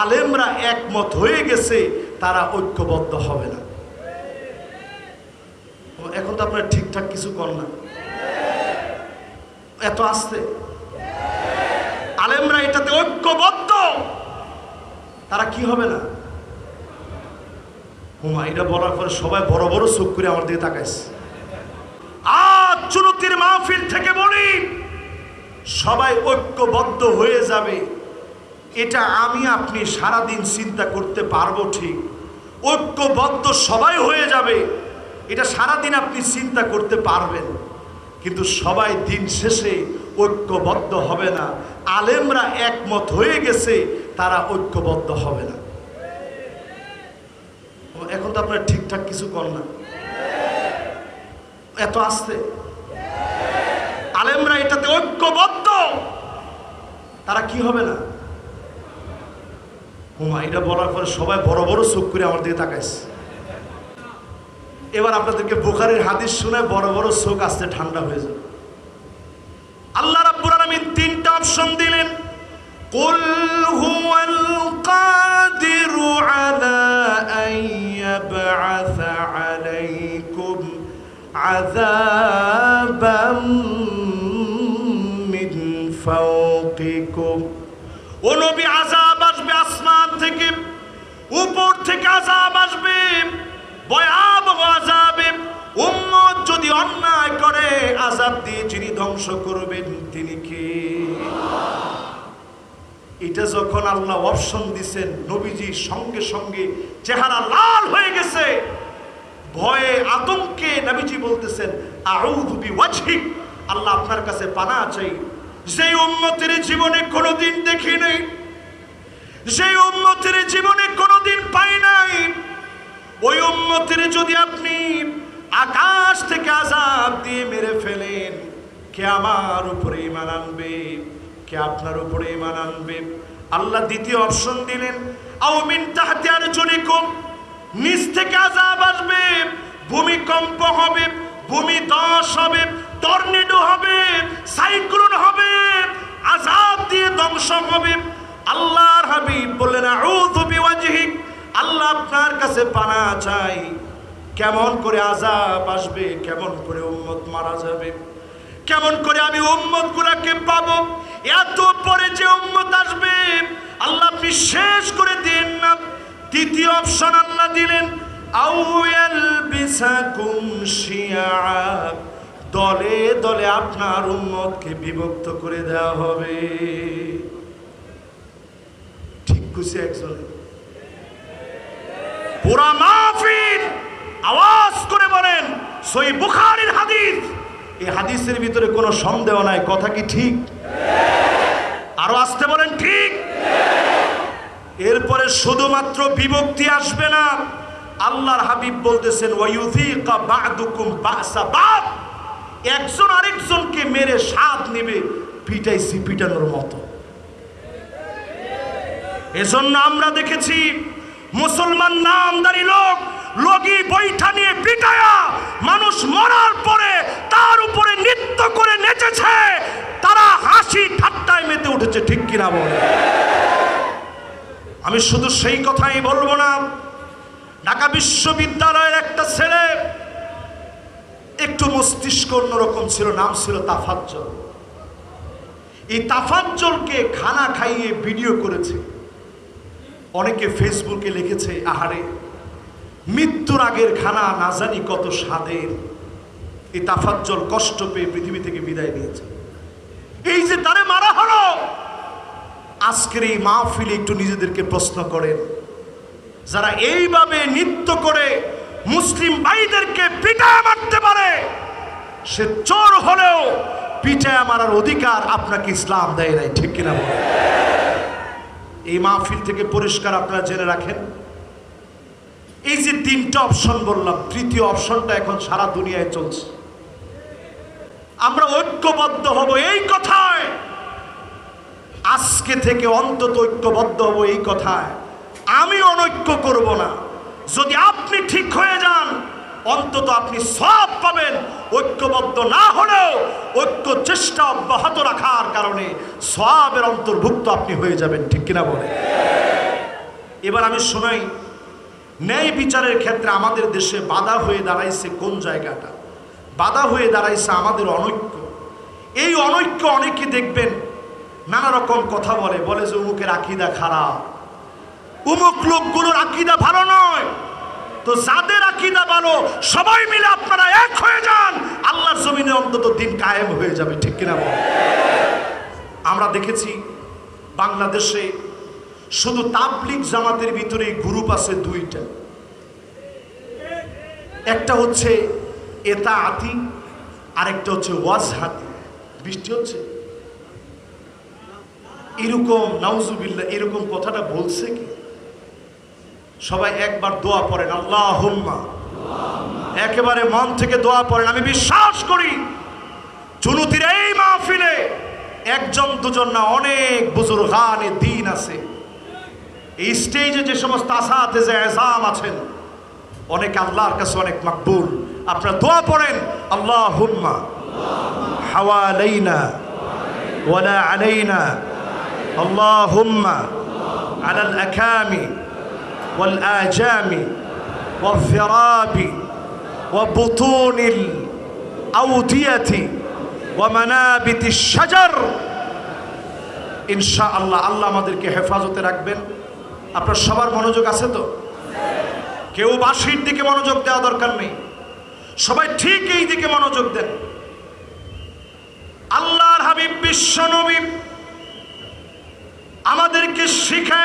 আলেমরা একমত হয়ে গেছে, তারা ঐক্যবদ্ধ হবে না। এখন তো আপনারা ঠিকঠাক কিছু কর না। এত আসতে। আলেমরা এটাতে ঐক্যবদ্ধ, তারা কি হবে না? হুমা, এটা বলার পরে সবাই বড় বড় চোখ করে আমার দিকে তাকাইছে। আজ চুনতির মাহফিল থেকে বলি, সবাই ঐক্যবদ্ধ হয়ে যাবে। এটা আমি আপনি সারাদিন চিন্তা করতে পারব ঠিক। ঐক্যবদ্ধ সবাই হয়ে যাবে। এটা সারাদিন আপনি চিন্তা করতে পারবেন। কিন্তু সবাই দিন শেষে ঐক্যবদ্ধ হবে না। আলেমরা একমত হয়ে গেছে, তারা ঐক্যবদ্ধ হবে না। এখন তো আপনারা ঠিকঠাক কিছু কর না। এত আসতে। আলেমরা এটাতে ঐক্যবদ্ধ। তারা কি হবে না? হুমা এটা বলার পরে সবাই বড় বড় চোখ করে আমার দিকে তাকাইছে। এবার আপনাদেরকে বোখারের হাদিস শুনে বড় বড় চোখ আসতে ঠান্ডা হয়ে যাবে। আল্লাহ রাব্বুল আলামিন তিনটা অপশন দিলেন, কুল হুয়াল কাদিরু আলা আন ইয়াবআসা আলাইকুম আযাব উম্মত যদি অন্যায় করে, আযাব দিয়ে যিনি ধ্বংস করবেন, তিনি কে? এটা যখন আল্লাহ অপশন দিছেন নবীজি সঙ্গে সঙ্গে চেহারা লাল হয়ে গেছে। ভয়ে, আতঙ্কে নবীজি বলতেছেন, আউযু বিওয়াজহিক। আল্লাহ আপনার কাছে পানা চাই। যেই উম্মতের জীবনে কোনোদিন দেখি নাই সেই উম্মতের জীবনে কোনোদিন পাই নাই ওই উম্মতের যদি আপনি আকাশ থেকে আজাদ দিয়ে মেরে ফেলেন, কে আমার উপরে ইমান আনবে? কে আপনার উপরে ইমান আনবে? আল্লাহ দ্বিতীয় অপশন দিলেন আউমিন তাহাতে আর জনিকুম নিচ থেকে আজাব আসবে, ভূমিকম্প হবে, ভূমি দশ হবে, টর্নেডো হবে, সাইক্লোন হবে আজাব দিয়ে ধ্বংস হবে। আল্লাহর হাবিব বললেন, আউযু বিওয়াজহিক আপনার কাছে পানা চাই। কেমন করে আজাব আসবে, কেমন করে উম্মত মারা যাবে। কেমন করে আমি উম্মত গুলাকে পাবো, এত পরে যে উম্মত আসবে, আল্লাহ আপনি শেষ করে দিন না। তৃতীয় অপশন আল্লাহ দিলেন দলে দলে আপনার উম্মতকে বিভক্ত করে দেওয়া হবে। ঠিক খুশি একজনে। পুরা মাহফিল। আওয়াজ করে বলেন, সই বুখারীর হাদিস। এই হাদিসের ভিতরে কোনো সন্দেহ নাই, কথা কি ঠিক? আরও আসতে বলেন, ঠিক? এরপরে শুধুমাত্র বিভক্তি আসবে না। আল্লাহর হাবিব বলতেছেন একজন আরেকজনকে মেরে স্বাদ নেবে, পিটাইছি পিটানোর মতো। এজন্য আমরা দেখেছি মুসলমান নামদারি লোক, লগি বৈঠা নিয়ে পিটায়া মানুষ মরার পরে তার উপরে নৃত্য করে নেচেছে। তারা হাসি ঠাট্টায় মেতে উঠেছে, ঠিক কিনা বলে? আমি শুধু সেই কথাই বলব না। ঢাকা বিশ্ববিদ্যালয়ের একটা ছেলে একটু মস্তিষ্ক অন্যরকম ছিল, নাম ছিল তাফাজ্জল। এই তাফাজ্জলকে খানা খাইয়ে ভিডিও করেছে। অনেকে ফেসবুকে লিখেছে, আহারে, মৃত্যুর আগের খানা না জানি কত স্বাদের। এই তাফাজ্জল কষ্ট পেয়ে পৃথিবী থেকে বিদায় নিয়েছে। এই যে তারে মারা হলো! আজকের এই মাহফিলে একটু নিজেদেরকে প্রশ্ন করেন। যারা এইভাবে নৃত্য করে মুসলিম ভাইদেরকে পিটায় মারতে পারে, সে চোর হলেও পিটায় মারার অধিকার আপনাকে ইসলাম দেয় নাই, ঠিক কিনা বলেন? এই মাহফিল থেকে পরিষ্কার আপনারা জেনে রাখেন। এই যে তিনটা অপশন বললাম, তৃতীয় অপশনটা এখন সারা দুনিয়ায় চলছে। আমরা ঐক্যবদ্ধ হব এই কথায়। আজকে থেকে অন্তত ঐক্যবদ্ধ হব এই কথায়। আমি অনৈক্য করব না। যদি আপনি ঠিক হয়ে যান অন্তত আপনি সব পাবেন। ঐক্যবদ্ধ না হলেও ঐক্য চেষ্টা অব্যাহত রাখার কারণে সবের অন্তর্ভুক্ত আপনি হয়ে যাবেন, ঠিক কিনা বলে? এবার আমি শোনাই, ন্যায় বিচারের ক্ষেত্রে আমাদের দেশে বাধা হয়ে দাঁড়াইছে কোন জায়গাটা? বাধা হয়ে দাঁড়াইছে আমাদের অনৈক্য। এই অনৈক্য অনেকে দেখবেন নানা রকম কথা বলে বলে যে, উমুকের আকিদা খারাপ। উমুক লোকগুলোর আকিদা ভালো নয়। তো যাদের আকিদা ভালো, সবাই মিলে আপনারা এক হয়ে যান। আল্লাহর জমিনে অন্তত দিন কায়েম হয়ে যাবে, ঠিক কিনা আমরা দেখেছি বাংলাদেশে শুধু তাবলিক জামাতের ভিতরে গ্রুপ আছে দুইটা। একটা হচ্ছে এতা আতি আরেকটা হচ্ছে ওয়াজ হাতি বৃষ্টি হচ্ছে? এরকম নাউজুবিল্লা এরকম কথাটা বলছে কি? সবাই একবার দোয়া পড়েন আল্লাহ হুম্মা একেবারে মন থেকে দোয়া পড়েন, আমি বিশ্বাস করি চুনুতির এই মাহফিলে একজন দুজন না অনেক বুজুরগানে দিন আছে। এই স্টেজে যে সমস্ত আসাতে যে এজাম আছেন, অনেক আল্লাহর কাছে অনেক মাকবুল। আপনারা দোয়া পড়েন আল্লাহ হুম্মা হাওয়ালাইনা, ওয়ালা আলাইনা আল্লাহ হুম্মা আলাল আকামি والآجام والذراب وبطون الأودية ومنابت الشجر ইনশা আল্লাহ আল্লাহ আমাদেরকে হেফাজতে রাখবেন আপনার সবার মনোযোগ আছে তো কেউ বাসির দিকে মনোযোগ দেওয়া দরকার নেই সবাই ঠিক এই দিকে মনোযোগ দেন আল্লাহর হাবিব বিশ্ব নবী আমাদেরকে শিখায়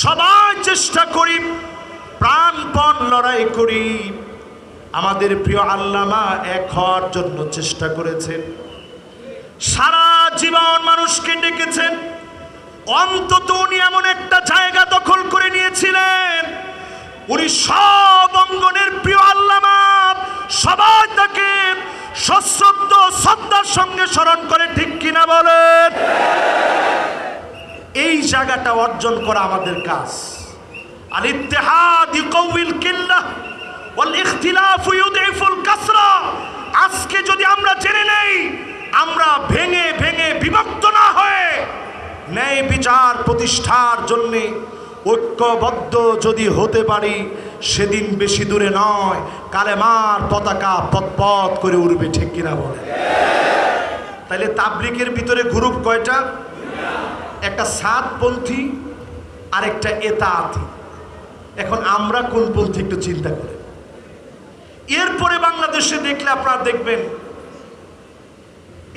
সবাই চেষ্টা করি, প্রাণপণ লড়াই করি। আমাদের প্রিয় আল্লামা এক হওয়ার জন্য চেষ্টা করেছেন। সারা জীবন মানুষকে ডেকেছেন। অন্তত উনি এমন একটা জায়গা দখল করে নিয়েছিলেন। উনি সব অঙ্গনের প্রিয় আল্লামা। সবাই তাকে সশ্রদ্ধ শ্রদ্ধার সঙ্গে স্মরণ করে, ঠিক কিনা বলেন? এই জায়গাটা অর্জন করা আমাদের কাজ। আল ইত্তেহাদ কাসরা। আজকে যদি আমরা জেনে নেই, আমরা ভেঙে ভেঙে বিভক্ত না হয়ে ন্যায় বিচার প্রতিষ্ঠার জন্যে ঐক্যবদ্ধ যদি হতে পারি, সেদিন বেশি দূরে নয়, কালেমার পতাকা পথপথ করে উড়বে, ঠিক কিনা বলে তাহলে তাবলিকের ভিতরে গ্রুপ কয়টা? একটা সাতপন্থী আর একটা এতাতি। এখন আমরা কোন পন্থী একটু চিন্তা করি। এরপরে বাংলাদেশে দেখলে আপনারা দেখবেন,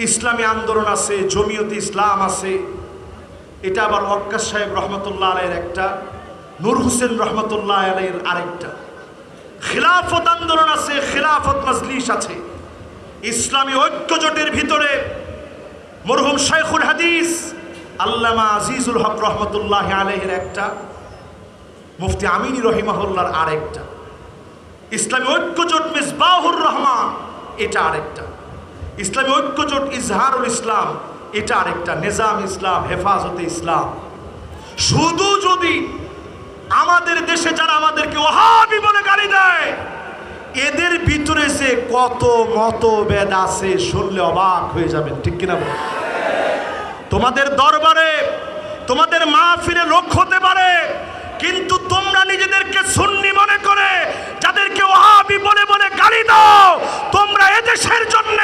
ইসলামী আন্দোলন আছে, জমিয়তে ইসলাম আছে। এটা আবার ওয়াক্কাস সাহেব রহমতুল্লাহ আলাইয়ের একটা, নূর হোসেন রহমতুল্লাহ আলাইয়ের আরেকটা। খিলাফত আন্দোলন আছে, খিলাফত মজলিস আছে। ইসলামী ঐক্য জোটের ভিতরে মরহুম শাইখুল হাদিস আল্লামা আজিজুল হক রহমতুল্লাহ আলহের একটা, মুফতি আমিনী রহিমাহুল্লার আরেকটা, ইসলামী ঐক্যজোট মিসবাহুর রহমান, এটা আরেকটা, ইসলামী ঐক্যজোট ইজহারুল ইসলাম, এটা আরেকটা, নিজাম ইসলাম, হেফাজতে ইসলাম। শুধু যদি আমাদের দেশে যারা আমাদেরকে ওহাবি বলে গালি দেয়, এদের ভিতরে যে কত মতভেদ আছে শুনলে অবাক হয়ে যাবেন, ঠিক কিনা বল তোমাদের দরবারে, তোমাদের মা ফিরে লোক হতে পারে, কিন্তু তোমরা নিজেদেরকে সুন্নি মনে করে, যাদেরকে ওহাবি বলে বলে গালি দাও, তোমরা এদেশের জন্য,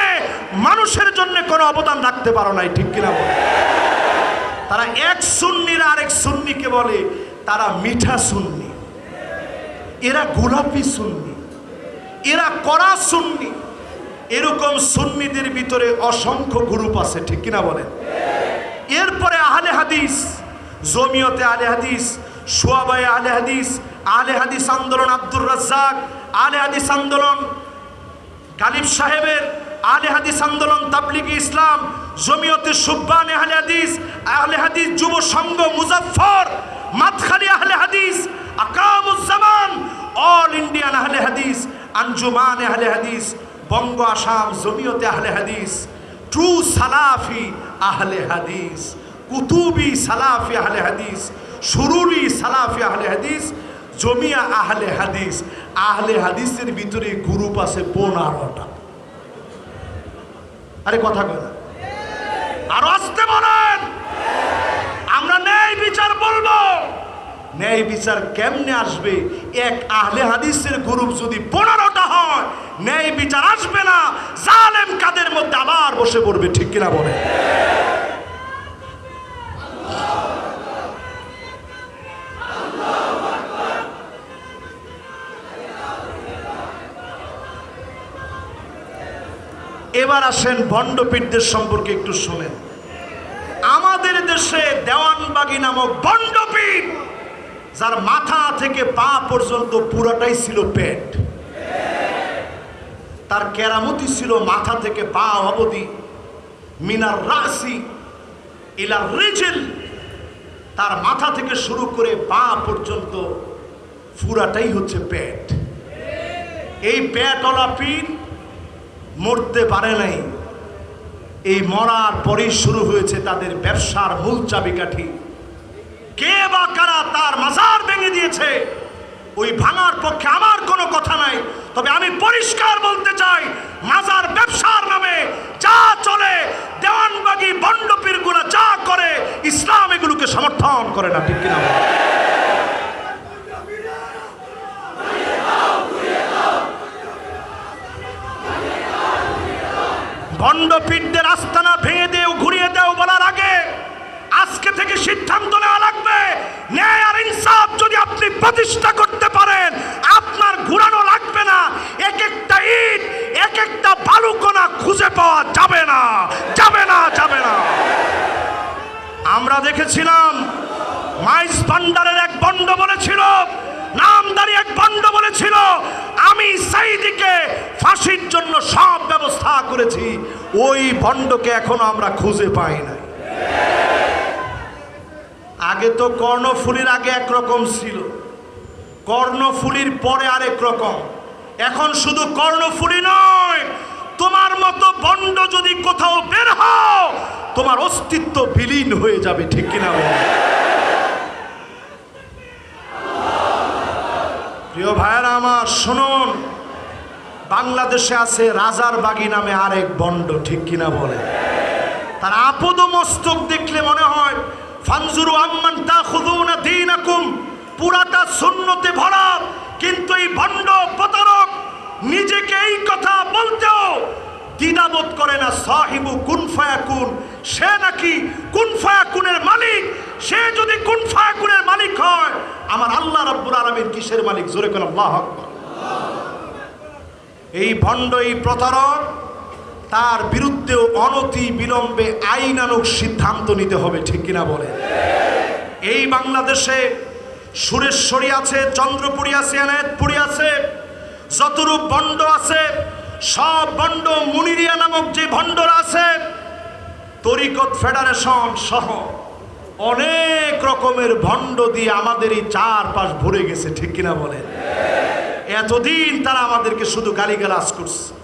মানুষের জন্য কোনো অবদান রাখতে পারো নাই, ঠিক কিনা বলে? তারা এক সুন্নির আরেক সুন্নিকে বলে, তারা মিঠা সুন্নি। এরা গোলাপি সুন্নি। এরা কড়া সুন্নি। এরকম সুন্নিদের ভিতরে অসংখ্য গ্রুপ আছে, ঠিক কিনা বলেন? এরপরে আহলে হাদিস, জমিয়তে আলে হাদিস সোয়াবাই আলে হাদিস আলে হাদিস আন্দোলন আব্দুর রাজ্জাক আলে হাদিস আন্দোলন গালিব সাহেবের আলে হাদিস আন্দোলন তাবলিগি ইসলাম, জমিয়তে সুব্বান আহলে হাদিস আহলে হাদিস যুব সংঘ মুজাফফর, মাতখালি আহলে হাদিস, আকামুজ্জামান, অল ইন্ডিয়ান আহলে হাদিস, আঞ্জুমান আহলে হাদিস, বঙ্গ আসাম জমিয়তে আহলে হাদিস ট্রু সালাফি আহলে হাদিস, কুতুবি সালাফি আহলে হাদিস সুরুরি সালাফি আহলে হাদিস, জমিয়া আহলে হাদিস। আহলে হাদিসের ভিতরে গ্রুপ আছে পনেরোটা। আরে কথা কয় আর আসতে বলেন। আমরা ন্যায় বিচার বলব। ন্যায় বিচার কেমনে আসবে? এক আহলে হাদিসের গ্রুপ যদি পনেরোটা হয়, ন্যায় বিচার আসবে না। জালেম কাদের মধ্যে আবার বসে পড়বে, ঠিক কিনা বলে এবার আসেন ভণ্ডপীঠদের সম্পর্কে একটু শোনেন। আমাদের দেশে দেওয়ানবাগি নামক ভণ্ডপীঠ যার মাথা থেকে পা পর্যন্ত পুরাটাই ছিল পেট। তার কেরামতি ছিল মাথা থেকে পা অবধি। মিনার রাশি ইলার রিজেল। তার মাথা থেকে শুরু করে পা পর্যন্ত পুরাটাই হচ্ছে পেট। এই পেটওয়ালা পীর মরতে পারে নাই। এই মরার পরেই শুরু হয়েছে তাদের ব্যবসার মূল চাবিকাঠি। কে বা কারা তার মাজার ভেঙে দিয়েছে? ওই ভাঙার পক্ষে আমার কোনো কথা নাই। তবে আমি পরিষ্কার বলতে চাই, মাজার ব্যবসার নামে যা চলে, দেওয়ানবাগি বন্ডপীরগুলা যা করে, ইসলাম এগুলোকে সমর্থন করে না, ঠিক কিনা বলো? ভণ্ডপীঠদের আস্তানা ভেঙে দেও ঘুরিয়ে দেও বলার আগে আজকে থেকে সিদ্ধান্ত নেওয়া লাগবে ন্যায় আর ইনসাফ যদি আপনি প্রতিষ্ঠা করতে পারেন আপনার ঘুরানো লাগবে না এক একটা ইট এক একটা বালুকণা খুঁজে পাওয়া যাবে না যাবে না যাবে না আমরা দেখেছিলাম। মাইস ভান্ডারের এক বন্ড বলেছিল, নামদারি এক বন্ড বলেছিল, আমি সাইদিকে ফাঁসির জন্য সব ব্যবস্থা করেছি, ওই ভণ্ডকে এখনও আমরা খুঁজে পাই নাই। আগে তো কর্ণফুলির আগে একরকম ছিল, কর্ণফুলির পরে আরেক রকম, এখন শুধু কর্ণফুলি নয় তোমার মতো বন্ড যদি কোথাও বের হও তোমার অস্তিত্ব বিলীন হয়ে যাবে, ঠিক কিনা প্রিয় ভাইয়েরা আমার, শুনুন। বাংলাদেশে আছে রাজার বাগি নামে আরেক বন্ড, ঠিক কিনা বলে? তার আপদ মস্তক দেখলে মনে হয়, ফানজুরু আম্মান তা খুদুনা দিনাকুম পুরাটা শূন্যতে ভরা। কিন্তু এই ভণ্ড প্রতারক নিজেকে এই কথা বলতেও দ্বিধাবোধ করে না, সাহিবু কুন ফায়াকুন সে নাকি কুন ফায়াকুনের মালিক? সে যদি কুন ফায়াকুনের মালিক হয়, আমার আল্লাহ রাব্বুল আলামিন কিসের মালিক? জোরে করে আল্লাহ এই ভণ্ড, এই প্রতারক, তার বিরুদ্ধেও অনতি বিলম্বে আইনানুক সিদ্ধান্ত নিতে হবে, ঠিক কিনা বলে? এই বাংলাদেশে সুরেশ্বরী আছে, চন্দ্রপুরী আছে, এনায়তপুরী আছে, যতরূপ বন্ড আছে, সব বন্ড মুনিরিয়া নামক যে ভণ্ডরা আছে তরিকত ফেডারেশন সহ অনেক রকমের ভণ্ড দিয়ে আমাদের এই চারপাশ ভরে গেছে, ঠিক কিনা বলেন? এতদিন তারা আমাদেরকে শুধু গালিগালাজ করছে।